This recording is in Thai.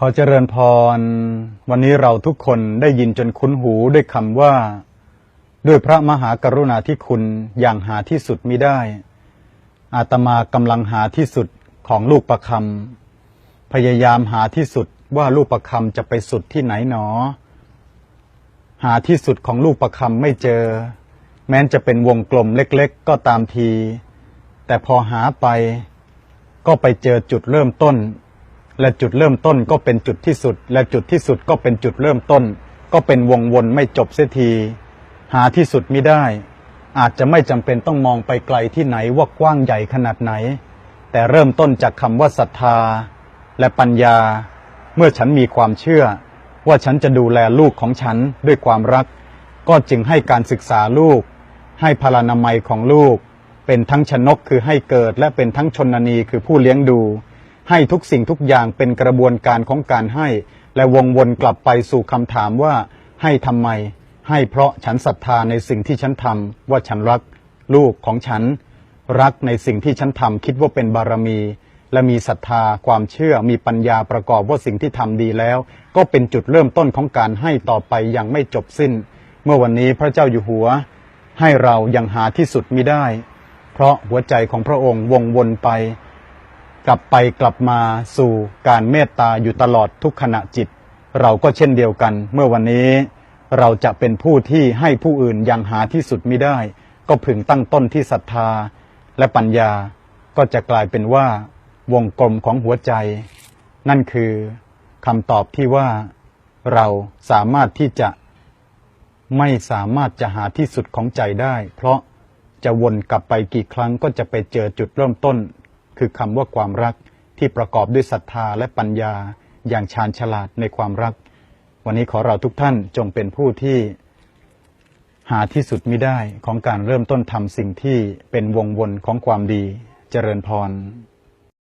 ขอเจริญพร วันนี้เราทุกคนได้ยินจนคุ้นหูด้วยคำว่า ด้วยพระมหากรุณาธิคุณอย่างหาที่สุดมิได้ อาตมากำลังหาที่สุดของลูกประคำพยายามหาที่สุดว่าลูกประคำจะไปสุดที่ไหนหนอ หาที่สุดของลูกประคำไม่เจอ แม้นจะเป็นวงกลมเล็กๆ ก็ตามที แต่พอหาไป ก็ไปเจอจุดเริ่มต้น และจุดเริ่มต้นก็เป็นจุดที่สุด และจุดที่สุดก็เป็นจุดเริ่มต้น ก็เป็นวงวนไม่จบเสียที หาที่สุดไมิได้ อาจจะไม่จำเป็นต้องมองไปไกลที่ไหนว่ากว้างใหญ่ขนาดไหน แต่เริ่มต้นจากคำว่าศรัทธา และปัญญา เมื่อฉันมีความเชื่อ ว่าฉันจะดูแลลูกของฉันด้วยความรัก ก็จึงให้การศึกษาลูก ให้พลานามัยของลูก เป็นทั้งชนกคือให้เกิดและเป็นทั้งชนนีคือผู้เลี้ยงดู ให้ทุกสิ่งทุกอย่างเป็นกระบวนการของการให้ และวงวนกลับไปสู่คำถามว่า ให้ทำไม ให้เพราะฉันศรัทธาในสิ่งที่ฉันทำว่าฉันรัก ลูกของฉัน รักในสิ่งที่ฉันทำคิดว่าเป็นบารมี และมีศรัทธาความเชื่อมีปัญญาประกอบว่าสิ่งที่ทำดีแล้ว ก็เป็นจุดเริ่มต้นของการให้ต่อไปอย่างไม่จบสิ้น เมื่อวันนี้พระเจ้าอยู่หัว ให้เรายังหาที่สุดมิได้ เพราะหัวใจของพระองค์วงวนไป กลับไปกลับมาสู่การเมตตาอยู่ตลอดทุกขณะจิต เราก็เช่นเดียวกัน เมื่อวันนี้เราจะเป็นผู้ที่ให้ผู้อื่นยังหาที่สุดไมิได้ ก็พึงตั้งต้นที่ศรัทธาและปัญญาก็จะกลายเป็นว่าวงกลมของหัวใจ นั่นคือคำตอบที่ว่าเราสามารถที่จะไม่สามารถจะหาที่สุดของใจได้ เพราะจะวนกลับไปกี่ครั้งก็จะไปเจอจุดเริ่มต้น คือคำว่าความรักที่ประกอบด้วยศรัทธาและปัญญาอย่างชาญฉลาดในความรัก วันนี้ขอเราทุกท่านจงเป็นผู้ที่หาที่สุดไม่ได้ของการเริ่มต้นทำสิ่งที่เป็นวงวนของความดีเจริญพร